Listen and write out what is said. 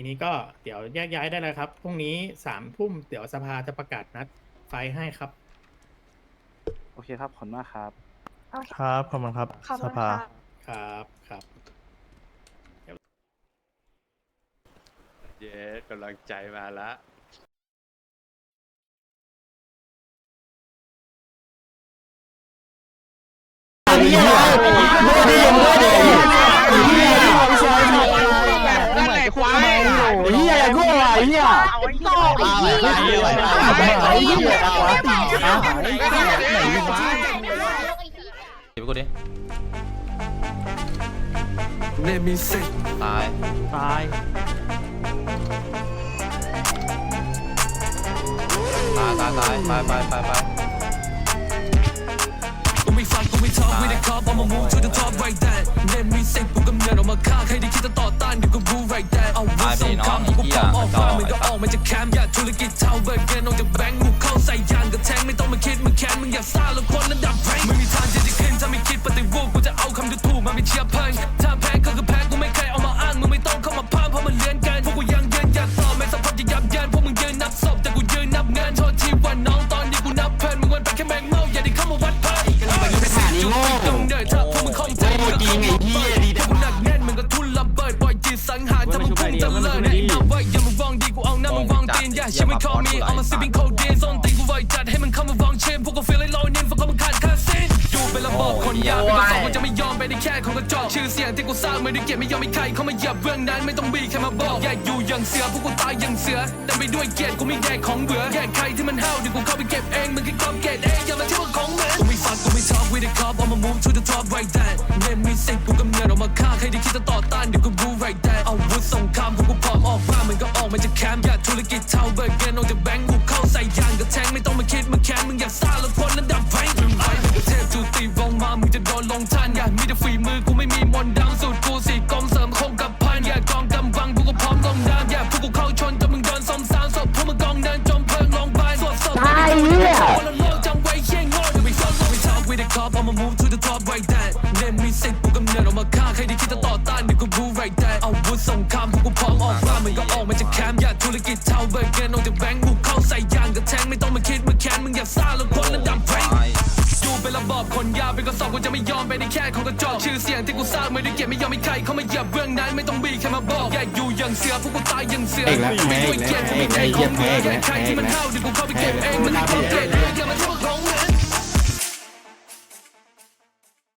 ทีนี้ก็เดี๋ยวแยกย้ายได้เลยครับพรุ่งนี้สามทุ่มเดี๋ยวสภาจะประกาศนัดไฟล์ให้ครับ โอเคครับ ขอบคุณมากครับ โอเคครับขอบคุณครับขอบสคุณภา ค่ะ ครับครับ เย้กำลังใจมาละ เฮียเอาไอ้เหี้ยเอาไอ้เหี้ยไอ้เฮียอะไรวะเดี๋ยวไปกดดิเนมิเซตายตายตายตายตายไปไปไปไปกูไม่ฟังกูไม่ทอไม่ได้คอปเอามา move to the top right that เนมิเซกูกำเนิดออกมาฆ่าใครที่คิดจะต่อต้าน เอาวุธสงครามกูพร้อมออกฟ้ามันก็ออกมาจากแคมป์อย่าธุรกิจเท่าเบิร์ดเกนออกจากแบงก์กูเข้าใส่ยางกับแทงไม่ต้องมาคิดมึงแค้นมึงอย่าซ่าแล้วคนระดับแพงไม่มีทางที่จะขึ้นถ้าไม่คิดปฏิรูปกูจะเอาคำดูถูกมาเป็นเชื้อเพลิงถ้าแพ้ก็คือแพ้กูไม่เคยเอามาอ้างมึงไม่ต้องเข้ามาพามเพราะมันเลือนเกินพวกกูยังยืนหยัดต่อแม้สภาพจะยับเยินพวกมึงยืนนับศพแต่กูยืนนับเงินโทษทีว่าน้องตอนนี้กูนับเพลินมึงวันไปแค่แมงเมาอย่าได้เข้ามาวัดเพลินจุดตรงเดินถ้าพวกมึงคล่องใอย่าชิไม่ call me เอามาซิบิงโคดีนส้นตีนกูไว้จัดให้มึงเข้ามาวางเชมพวกกู feel ไอ้ลอยนินพวกมึงขาดค่าเส้นอยู่เป็นระบบคนยากเป็นกระสอบกูจะไม่ยอมไปในแค่ของกระจอกชื่อเสียงที่กูสร้างไม่ได้เก็บไม่ยอมให้ใครเข้ามาเหยียบเรื่องนั้นไม่ต้องมีใครมาบอกอย่าอยู่อย่างเสือพวกกูตายอย่างเสือแต่ไปด้วยเกียรติกูไม่แดกของเบื่อแย่งใครที่มันห้าวเดี๋ยวกูเข้าไปเก็บเองมึงแค่กอบเกตเองอย่ามาเที่ยวของเหมือนกูไม่ฟังกูไม่ talk with the cop I'ma move to the top right that เล่นมีสิกูกำเนิดออกมาฆ่าใครที่คิดจะต่อ ออกมาจากแคมป์อย่าธุรกิจเท่าเบิร์ดเกนออกจากแบงก์กูเข้าใส่ยางกับแทงไม่ต้องมาคิดมึงแค้นมึงอยากซ่าแล้วคนระดับแพงมึงไปมึงก็เทพจูตีวงมามึงจะโดนลงทันอย่ามีแต่ฝีมือกูไม่มีมนต์ดำสูตรกูสี่กลมเสริมคงกับพันอยากกองกำบังพวกกูพร้อมลงดามอย่าพวกกูเข้าชนจนมึงโดนซ้ำซ้ำศพพวกมึงกองเดินจมเพลิงลงไปสวดศพตายเนี่ยโลกจำไว้เชี่ยงโง่อย่าไปฟังเราไป talk we the cop I'ma move to the top right that เล่นมีสิกูกำเนิดออกมาฆ่าใครที่คิดจะต่อต้านเดี๋ยวกู rule จากแคมป์อย่าธุรกิจเท่าเบิร์ดเกนออกจากแบงก์กูเข้าใส่ยางกับแทงไม่ต้องมาคิดมึงแค้นมึงอยากซ่าแล้วคนระดับแพงตายอยู่เป็นระบอบคนยาวเป็นกระสอบกูจะไม่ยอมไปในแค่ของกระจอกชื่อเสียงที่กูสร้างไม่ได้เก็บไม่ยอมให้ใครเข้ามาเหยียบเรื่องนั้นไม่ต้องมีใครมาบอกอย่าอยู่อย่างเสือพวกกูตายอย่างเสือไม่ด้วยเกียรติกูไม่ได้ของเบื่ออย่าใครที่มันห้าวเดี๋ยวกูเข้าไปเก็บเองมันไม่เข้าเกต